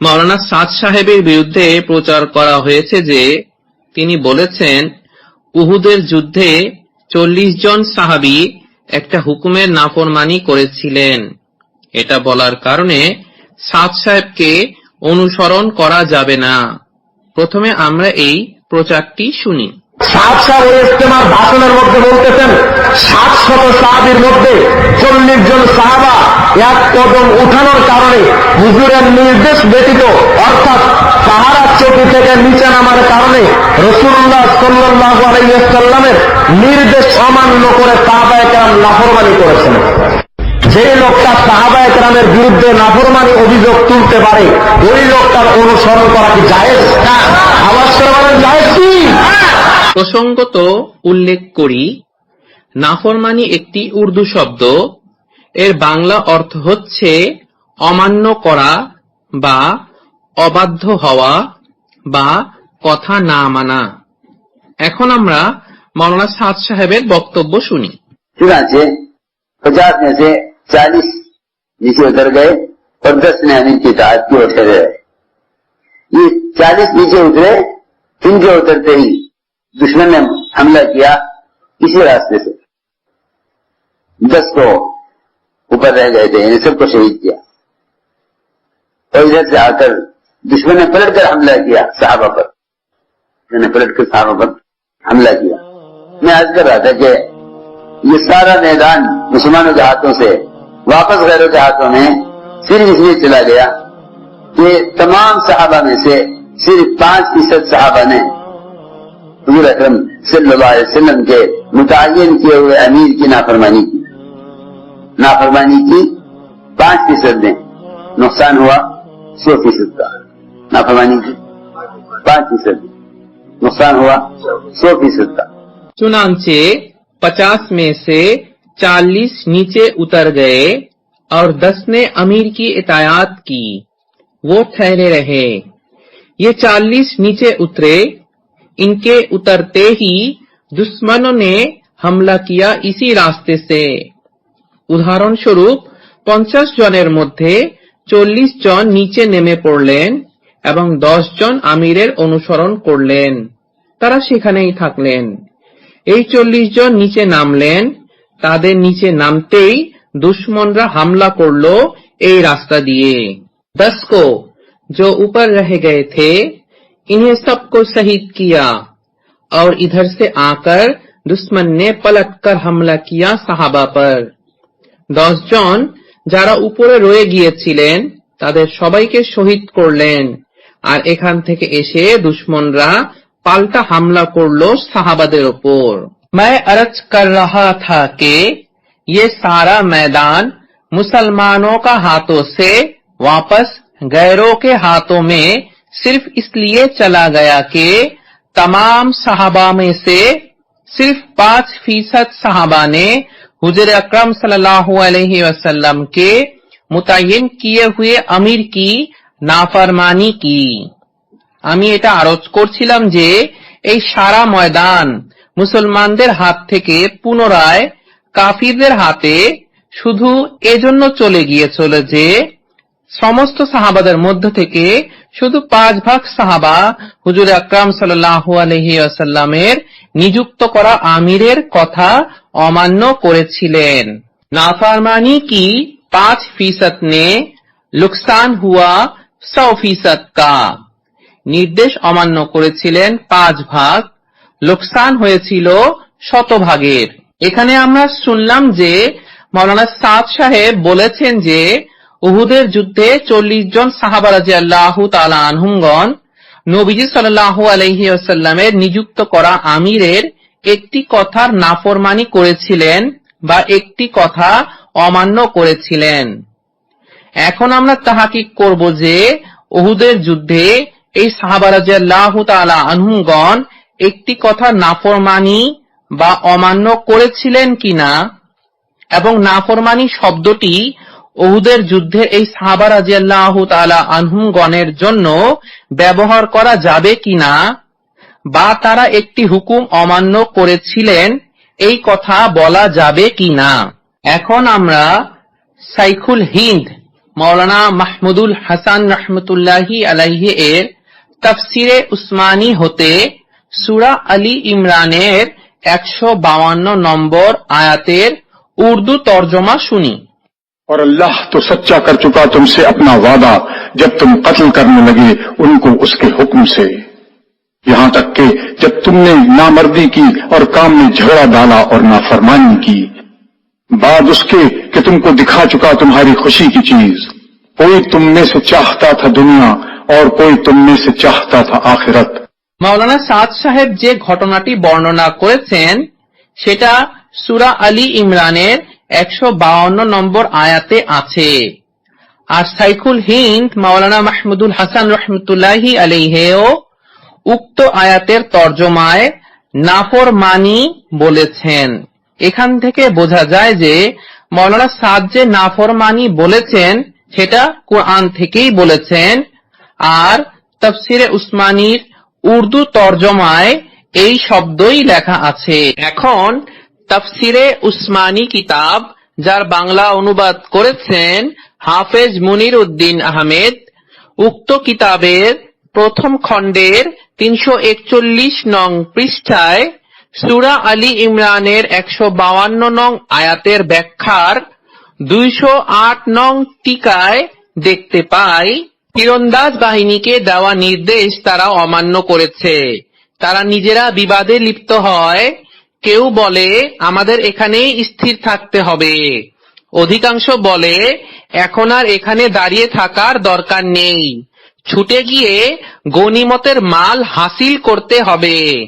মাওলানা সাদ সাহেবের বিরুদ্ধে প্রচার করা হয়েছে যে তিনি বলেছেন, উহুদের যুদ্ধে চল্লিশ জন সাহাবী একটা হুকুমের নাফরমানি করেছিলেন। এটা বলার কারণে সাদ সাহেবকে অনুসরণ করা যাবে না। প্রথমে আমরা এই প্রচারটি শুনি। সাত ওই ইস্তেমার ভাষণের মধ্যে বলতেছেন সাত শত সাহাবির মধ্যে চল্লিশ জন সাহাবা এক কদম উঠানোর কারণে হুজুরের নির্দেশ ব্যতীত, অর্থাৎ পাহাড়ার চৌকি থেকে নিচে নামার কারণে রসুল্লাহ সাল্লাহ আলাইসাল্লামের নির্দেশ অমান্য করে সাহাবা একরাম লাফরমানি করেছেন। যে লোকটা সাহাবা একরামের বিরুদ্ধে নাফরমানি অভিযোগ তুলতে পারে, ওই লোকটার অনুসরণ করা কি জায়েজ? আওয়াজ করে বলেন, জায়েজ কি? প্রসঙ্গত উল্লেখ করি নাফরমানি একটি উর্দু শব্দ এর বাংলা অর্থ হচ্ছে অমান্য করা বা অবাধ্য হওয়া বা কথা না মানা এখন আমরা মৌলানা সাদ সাহেবের বক্তব্য শুনি चुनाचे पचास में से चालीस नीचे उतर गए और दस ने अमीन की इताहत की और ठहरे रहे ये चालीस नीचे उतरे इनके उतरते ही دشمن نے حملہ کیا اسی راستے سے۔ دس کو اوپر رہ گئے تھے یعنی سب کو شہید کیا۔ اور ادھر سے آ کر دشمن نے پلٹ کر حملہ کیا صحابہ پر۔ میں نے پلٹ کر صحابہ پر حملہ کیا۔ میں آج کر رہا تھا کہ یہ سارا میدان مسلمانوں کے ہاتھوں سے واپس غیروں کے ہاتھوں میں صرف اس لیے چلا گیا کہ تمام صحابہ میں سے صرف پانچ فیصد صحابہ نے حضور اکرم صلی اللہ علیہ وسلم کے متعین کیے ہوئے امیر کی نافرمانی کی۔ نافرمانی کی پانچ فیصد میں نقصان ہوا سو فیصد کا۔ نافرمانی کی پانچ فیصد۔ نقصان ہوا سو فیصد کا۔ چنانچہ پچاس میں سے چالیس نیچے اتر گئے اور دس نے امیر کی اطاعت کی۔ وہ ٹھہرے رہے۔ یہ چالیس نیچے اترے इनके उतरते ही दुश्मनों ने हमला किया इसी रास्ते से উদাহরণস্বরূপ পঞ্চাশ জনের মধ্যে চল্লিশ জন নিচে নেমে পড়লেন এবং দশ জন আমিরের অনুসরণ করলেন তারা সেখানেই থাকলেন এই চল্লিশ জন নিচে নামলেন তাদের নিচে নামতেই दुश्मनरा हमला করলো এই রাস্তা দিয়ে दस को जो ऊपर रह गए थे انہیں سب کو شہید کیا اور ادھر سے آ کر دشمن نے پلٹ کر حملہ کیا صحابہ پر۔ দশ জন যারা উপরে রয়ে গিয়েছিলেন তাদের সবাইকে শহীদ করলেন আর এখান থেকে এসে দুশ্মনরা পাল্টা হামলা করলো সাহাবাদের ওপর। میں ارج کر رہا تھا کہ یہ سارا میدان مسلمانوں کا ہاتھوں سے واپس غیروں کے ہاتھوں میں सिर्फ इसलिए चला गया कि तमाम सहाबा में से सिर्फ पांच फीसद सहाबा ने हुजूर अकरम सल्लल्लाहु अलैहि वसल्लम के मुतयन किए हुए अमीर की नाफरमानी की আমি এটা আরজ করছিলাম যে এই সারা ময়দান মুসলমানদের হাত থেকে পুনরায় কাফিরদের হাতে শুধু এজন্য চলে গিয়েছিল যে সমস্ত সাহাবাদের মধ্য থেকে শুধু পাঁচ ভাগ সাহাবা হুজুর আকরাম সাল্লামের নিযুক্ত করা আমিরের কথা অমান্য করেছিলেন। নাফারমানি কি পাঁচ ফিসত নে লুকসান হুয়া সৌ ফিসত কা? নির্দেশ অমান্য করেছিলেন পাঁচ ভাগ, লোকসান হয়েছিল শতভাগের। এখানে আমরা শুনলাম যে মৌলানা সাদ সাহেব বলেছেন যে উহুদের যুদ্ধে চল্লিশ জন সাহাবারাজি আল্লাহ তালা নবীজি সাল্লাহ আলহি আসাল্লামের নিযুক্ত করা আমিরের একটি কথার নাফরমানি করেছিলেন বা একটি কথা অমান্য করেছিলেন। এখন আমরা তাহাকিক করব যে ওহুদের যুদ্ধে এই সাহাবারাজাল্লাহ তালা আনহুমগণ একটি কথা নাফরমানি বা অমান্য করেছিলেন কিনা এবং নাফরমানি শব্দটি ওহুদের যুদ্ধের এই সাহাবা রাজিয়াল্লাহ তালা আনহুমগণের জন্য ব্যবহার করা যাবে কিনা বা তারা একটি হুকুম অমান্য করেছিলেন, এই কথা বলা যাবে কিনা? এখন আমরা সাইখুল হিন্দ, মৌলানা মাহমুদুল হাসান রহমতুল্লাহি আলাইহি এর তফসিরে উসমানী হতে সুরা আলী ইমরানের একশো নম্বর আয়াতের উর্দু তর্জমা শুনি। اور اللہ تو سچا کر چکا تم سے اپنا وعدہ، جب تم قتل کرنے لگے ان کو اس کے حکم سے۔ یہاں تک کہ جب تم نے نامردی کی اور کام میں جھگڑا ڈالا اور نافرمانی کی، بعد اس کے کہ تم کو دکھا چکا تمہاری خوشی کی چیز۔ کوئی تم میں سے چاہتا تھا دنیا اور کوئی تم میں سے چاہتا تھا آخرت۔ مولانا سعد صاحب যে ঘটনাটি বর্ণনা করেছেন সেটা সুরা আলী ইমরানের একশো বাউন্ন নম্বর আয়াতে আছে। আর সাইকুল হিন্দ মাওলানা মাহমুদুল হাসান রহমতুল্লাহি আলিহেও উক্ত আয়াতের তর্জমায় নাফর মানি বলেছেন। এখান থেকে বোঝা যায় যে মৌলানা সাদ যে নাফরমানি বলেছেন, সেটা কোরআন থেকেই বলেছেন। আর তফসিরে উসমানীর উর্দু তর্জমায় এই শব্দই লেখা আছে। এখন তফসিরে উসমানী কিতাব, যার বাংলা অনুবাদ করেছেন হাফেজ মুনির উদ্দিন আহমেদ, উক্ত কিতাবের প্রথম খণ্ডের তিনশো একচল্লিশ নং পৃষ্ঠায় সুরা আলী ইমরানের একশো বাউান্ন নং আয়াতের ব্যাখ্যার দুইশো আট নং টিকায় দেখতে পাই। তীরন্দাজ বাহিনীকে দেওয়া নির্দেশ তারা অমান্য করেছে। তারা নিজেরা বিবাদে লিপ্ত হয়। কেউ বলে, আমাদের এখানেই স্থির থাকতে হবে। অধিকাংশ বলে, এখন আর এখানে দাঁড়িয়ে থাকার দরকার নেই। ছুটে গিয়ে গনিমতের মাল হাসিল করতে হবে।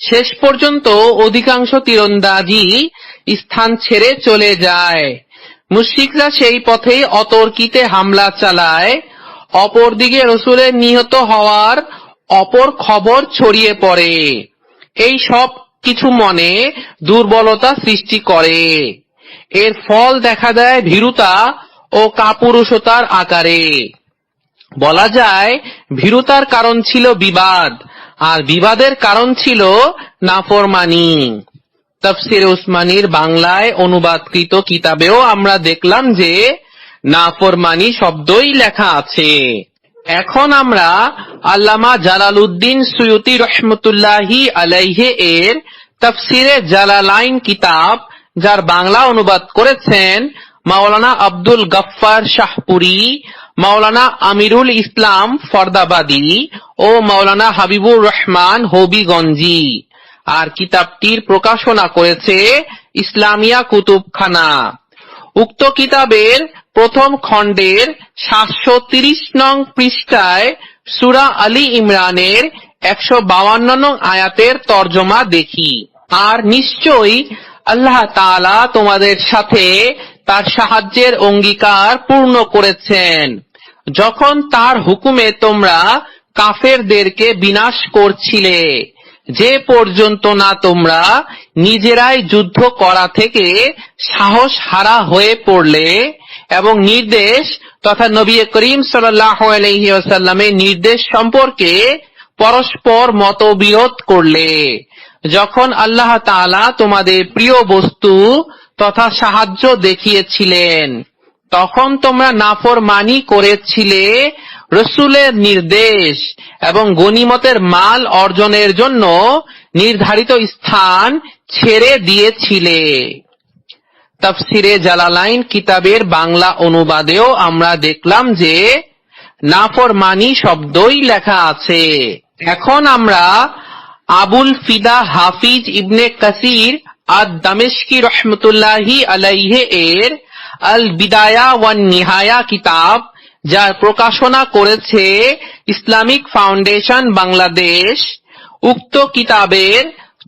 শেষ পর্যন্ত অধিকাংশ তীরন্দাজি স্থান ছেড়ে চলে যায়। মুশরিকরা সেই পথেই অতর্কিতে হামলা চালায়। অপরদিকে রসুলের নিহত হওয়ার অপর খবর ছড়িয়ে পড়ে। এই সব কিছু মনে দুর্বলতা সৃষ্টি করে। এর ফল দেখা দেয় ভীরুতা ও কাপুরুষতার আকারে। বলা যায়, ভীরুতার কারণ ছিল বিবাদ, আর বিবাদের কারণ ছিল নাফরমানি। তফসির উসমানির বাংলায় অনুবাদকৃত কিতাবেও আমরা দেখলাম যে, নাফরমানি শব্দই লেখা আছে। এখন আমরা আল্লামা জালালউদ্দিন সুয়ুতি রহমতুল্লাহি আলাইহে এর তফসিরে জালালাইন কিতাব, যার বাংলা অনুবাদ করেছেন মাওলানা আব্দুল গফফার শাহপুরি, মাওলানা আমিরুল ইসলাম ফরদাবাদী ও মাওলানা হাবিবুর রহমান হবিগঞ্জি। আর কিতাবটির প্রকাশনা করেছে ইসলামিয়া কুতুবখানা। উক্ত কিতাবের প্রথম খণ্ডের সাতশো তিরিশ নং পৃষ্ঠায় সুরা আলী ইমরানের একশো বাউান্ন নং আয়াতের তর্জমা দেখি। আর নিশ্চয়ই আল্লাহ তাআলা তোমাদের সাথে তার সাহায্যের অঙ্গীকার পূর্ণ করেছেন। যখন তার হুকুমে তোমরা কাফেরদেরকে বিনাশ করছিলে, যে পর্যন্ত না তোমরা নিজেরাই যুদ্ধ করা থেকে সাহস হারা হয়ে পড়লে এবং নির্দেশ তথা নবী করিম সাল্লামের নির্দেশ সম্পর্কে পরস্পর মতবিরোধ করলে, যখন আল্লাহ তাআলা তোমাদের প্রিয় বস্তু তথা সাহায্য দেখিয়েছিলেন, তখন তোমরা নাফরমানি করেছিলে রসুলের নির্দেশ এবং গনিমতের মাল অর্জনের জন্য নির্ধারিত স্থান ছেড়ে দিয়েছিলে। তফসিরে জালালাইন কিতাবের বাংলা অনুবাদেও আমরা দেখলাম যে নাফরমানি শব্দই লেখা আছে। এখন আমরা আবুল ফিদা হাফিজ ইবনে কাসির আদ দামেশকি রহমতুল্লাহি আলাইহে এর আল বিদায়া ওয়ান নিহায়া কিতাব, যার প্রকাশনা করেছে ইসলামিক ফাউন্ডেশন বাংলাদেশ, উক্ত কিতাবের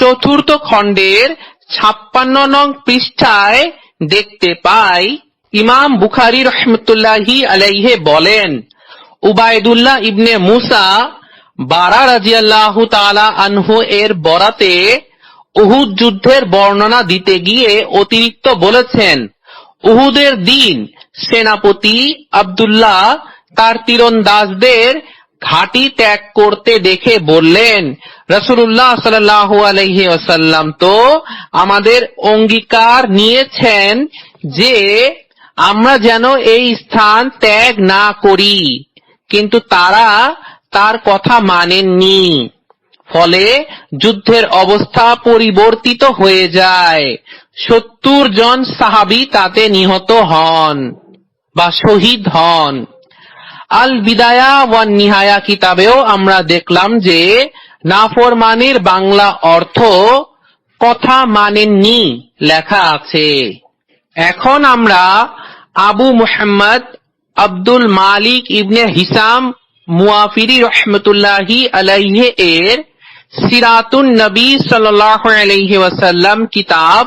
চতুর্থ খণ্ডের ছাপ্পান্ন নং পৃষ্ঠায় দেখতে পাই, ইমাম বুখারি রহমতুল্লাহি আলাইহে বলেন, উবায়দুল্লাহ ইবনে মুসা বারা রাজিয়াল্লাহু তাআলা আনহু এর বরাতে উহুদ যুদ্ধের বর্ণনা দিতে গিয়ে অতিরিক্ত বলেছেন, উহুদের দিন সেনাপতি আব্দুল্লাহ তার তীরন্দাজদের ঘাঁটি ত্যাগ করতে দেখে বললেন রসুল্লাহ সাল্লাহ আলহি আসাল্লাম তো আমাদের অঙ্গীকার নিয়েছেন যে আমরা যেন এই স্থান ত্যাগ না করি, কিন্তু তারা তার কথা মানেননি। ফলে যুদ্ধের অবস্থা পরিবর্তিত হয়ে যায়। সত্তর জন সাহাবি তাতে নিহত হন বা শহীদ হন। আল বিদায়া ওয়ান নিহায়া কিতাবেও আমরা দেখলাম যে নাফরমানির বাংলা অর্থ কথা মানেননি লেখা আছে। এখন আমরা আবু মুহাম্মদ আব্দুল মালিক ইবনে হিসাম মুয়াফিরি রহমতুল্লাহি আলাইহে এর সিরাতুন নবী আলাইহি ওয়াসাল্লাম কিতাব,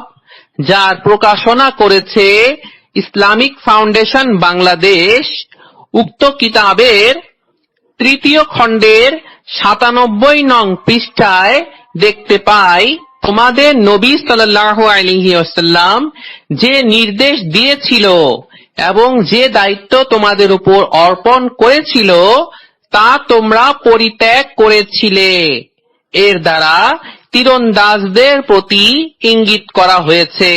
যার প্রকাশনা করেছে ইসলামিক ফাউন্ডেশন বাংলাদেশ উক্ত কিতাবের তৃতীয় খণ্ডের সাতানব্বই নং পৃষ্ঠায় দেখতে পাই, তোমাদের নবী সাল্লাল্লাহু আলাইহি ওয়াসাল্লাম যে নির্দেশ দিয়েছিল এবং যে দায়িত্ব তোমাদের উপর অর্পণ করেছিল, তা তোমরা পরিত্যাগ করেছিলে। এর দ্বারা তীরন্দাজদের প্রতি ইঙ্গিত করা হয়েছে।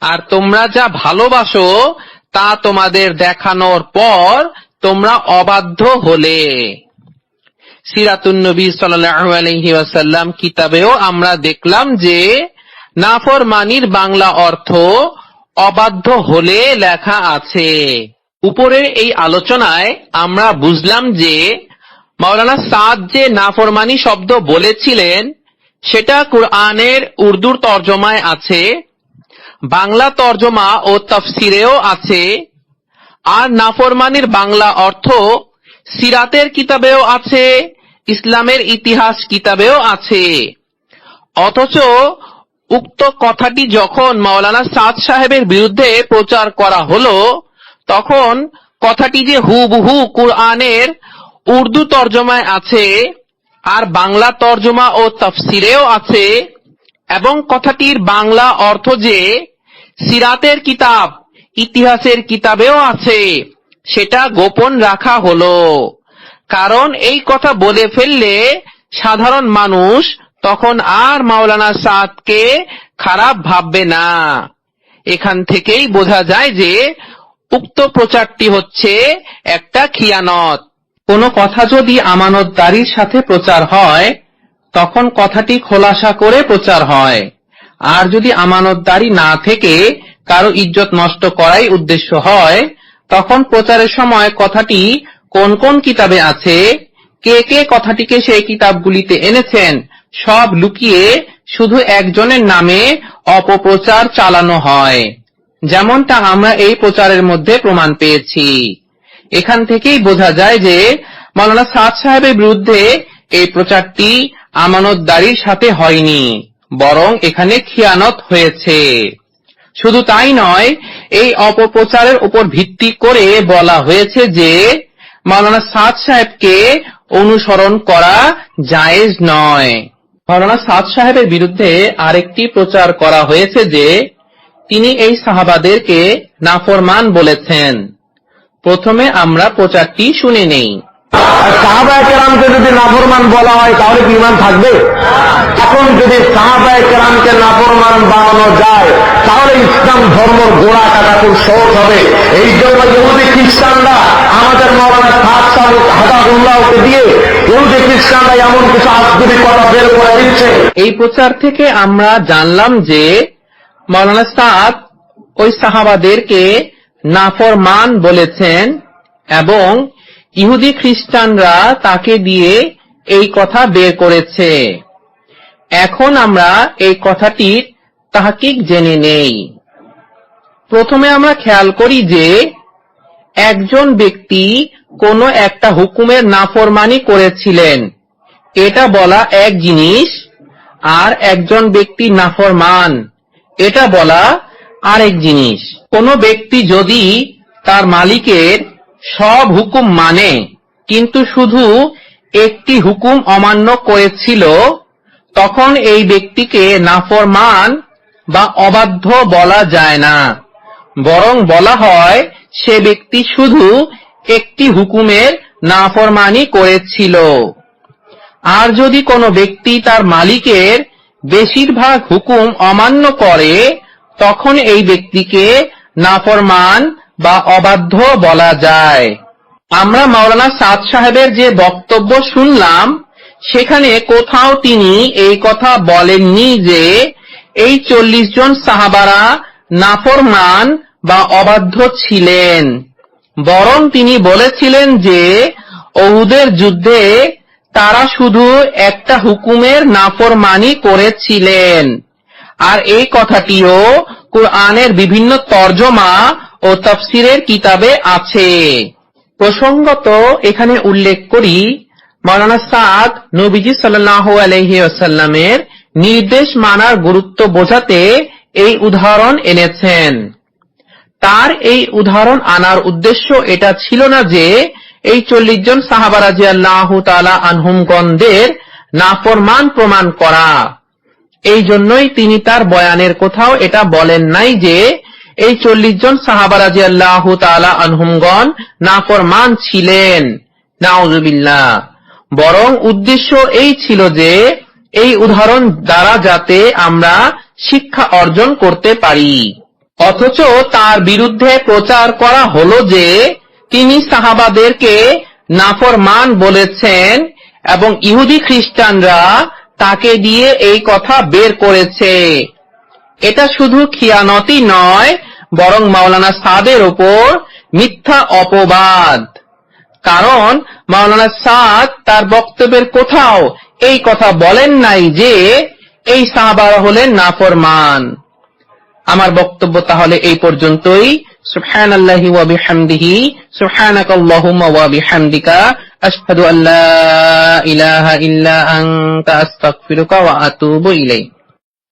আর তোমরা যা ভালোবাসো তা তোমাদের দেখানোর পর তোমরা অবাধ্য হলে। সিরাতুন নবী সাল্লাল্লাহু কিতাবেও আমরা দেখলাম যে নাফরমানির বাংলা অর্থ অবাধ্য হলে লেখা আছে। উপরের এই আলোচনায় আমরা বুঝলাম যে মাওলানা সাদ যে নাফরমানি শব্দ বলেছিলেন, সেটা কুরআনের উর্দুর তর্জমায় আছে। বাংলা তর্জমা ও তফসিরেও আছে, আর নাফরমানির বাংলা অর্থ সিরাতের কিতাবেও আছে, ইসলামের ইতিহাস কিতাবেও আছে। অথচ উক্ত কথাটি যখন মাওলানা সাদ সাহেবের বিরুদ্ধে প্রচার করা হলো, তখন কথাটি যে হুবহু কুরআনের উর্দু তর্জমায় আছে, আর বাংলা তর্জমা ও তফসিরেও আছে, এবং কথাটির বাংলা অর্থ যে সিরাতের কিতাব, ইতিহাসের কিতাবেও আছে। সেটা গোপন রাখা হলো। কারণ এই কথা বলে ফেললে সাধারণ মানুষ তখন আর মাওলানা সাদকে খারাপ ভাববে না। এখান থেকেই বোঝা যায় যে উক্ত প্রচারটি হচ্ছে একটা খিয়ানত। কোনো কথা যদি আমানতদারির সাথে প্রচার হয়, তখন কথাটি খোলাসা করে প্রচার হয়। আর যদি আমানতদারি না থেকে কারও ইজ্জত নষ্ট করাই উদ্দেশ্য হয়, তখন প্রচারের সময় কথাটি কোন কোন কিতাবে আছে, কে কে কথাটিকে সেই কিতাবগুলিতে এনেছেন, সব লুকিয়ে শুধু একজনের নামে অপপ্রচার চালানো হয়। যেমনটা আমরা এই প্রচারের মধ্যে প্রমাণ পেয়েছি। এখান থেকেই বোঝা যায় যে মাওলানা সাদ সাহেবের বিরুদ্ধে এই প্রচারটি আমানতদারির সাথে হয়নি। বরং এখানে খিয়ানত হয়েছে। শুধু তাই নয়, এই অপপ্রচারের উপর ভিত্তি করে বলা হয়েছে যে, মাওলানা সাদ সাহেবকে অনুসরণ করা জায়েজ নয়। মাওলানা সাদ সাহেবের বিরুদ্ধে আরেকটি প্রচার করা হয়েছে যে, তিনি এই সাহাবাদেরকে নাফরমান বলেছেন। প্রথমে আমরা প্রচারটি শুনে নেই। সাহাবায় কেরামকে যদি নাফরমান বলা হয়, তাহলে কি ইমান থাকবে? এখন যদি সাহাবায় কেরামকে নাফরমান বানানো যায়, তাহলে ইসলাম ধর্মর গোড়া কাটা খুব সহজ হবে। এই জন্য ইহুদি খ্রিস্টানরা আমাদের মৌলানা সাত সাল হাদাহুল্লাহকে দিয়ে ইহুদি খ্রিস্টানরা এমন কিছু আজগুবি কথা বের করে দিচ্ছে। এই প্রচার থেকে আমরা জানলাম যে মৌলানা সাদ ওই সাহাবাদেরকে নাফরমান বলেছেন এবং ইহুদি খ্রিস্টানরা তাকে দিয়ে এই কথা বের করেছে। এখন আমরা এই কথাটির তাহাকিক জেনে নেই। প্রথমে আমরা খেয়াল করি যে, একজন ব্যক্তি কোনো একটা হুকুমের নাফরমানি করেছিলেন। এটা বলা এক জিনিস, আর একজন ব্যক্তি নাফরমান। এটা বলা আরেক জিনিস। কোন ব্যক্তি যদি তার মালিকের সব হুকুম মানে কিন্তু শুধু একটি হুকুম অমান্য করেছিল, তখন এই ব্যক্তিকে নাফরমান বা অবাধ্য বলা যায় না। বরং বলা হয়, সে ব্যক্তি শুধু একটি হুকুমের নাফরমানি করেছিল। আর যদি কোনো ব্যক্তি তার মালিকের বেশিরভাগ হুকুম অমান্য করে, তখন এই ব্যক্তিকে নাফরমান বা অবাধ্য বলা যায়। আমরা মাওলানা সাদ সাহেবের যে বক্তব্য শুনলাম, সেখানে কোথাও তিনি এই কথা বলেননি যে, এই চল্লিশ জন সাহাবারা নাফরমান বা অবাধ্য ছিলেন। বরং তিনি বলেছিলেন যে, ওহুদের যুদ্ধে তারা শুধু একটা হুকুমের নাফরমানি করেছিলেন। আর এই কথাটিও কোরআনের বিভিন্ন তর্জমা ও তফসিরের কিতাবে আছে। প্রসঙ্গত এখানে উল্লেখ করি মৌলানা সাদ নবীজি সাল্লাহ আলহি আসাল্লামের নির্দেশ মানার গুরুত্ব বোঝাতে এই উদাহরণ এনেছেন। তার এই উদাহরণ আনার উদ্দেশ্য এটা ছিল না যে এই চল্লিশ জন সাহাবারাজি আল্লাহ তালা আনহুমগণদের নাফরমান প্রমাণ করা। এই জন্যই তিনি তার বয়ানের কোথাও এটা বলেন নাই যে এই চল্লিশ জন সাহাবারাজি আল্লাহ তালা আনহুমগণ নাফরমান ছিলেন। নাউজুবিল্লাহ। বরং উদ্দেশ্য এই ছিল যে, এই উদাহরণ দ্বারা যাতে আমরা শিক্ষা অর্জন করতে পারি। অথচ তার বিরুদ্ধে প্রচার করা হলো যে, তিনি সাহাবাদেরকে নাফরমান বলেছেন এবং ইহুদি খ্রিস্টানরা তাকে দিয়ে এই কথা বের করেছে। এটা শুধু খিয়ানতি নয় বরং মাওলানা সাদের ওপর মিথ্যা অপবাদ। কারণ মাওলানা সাদ তার বক্তব্যের কোথাও এই কথা বলেন নাই যে এই সাহাবারা হলেন নাফরমান। আমার বক্তব্য তাহলে এই পর্যন্তই। সুবহানাল্লাহি ওয়া বিহামদিহি। সুবহানাকাল্লাহুম্মা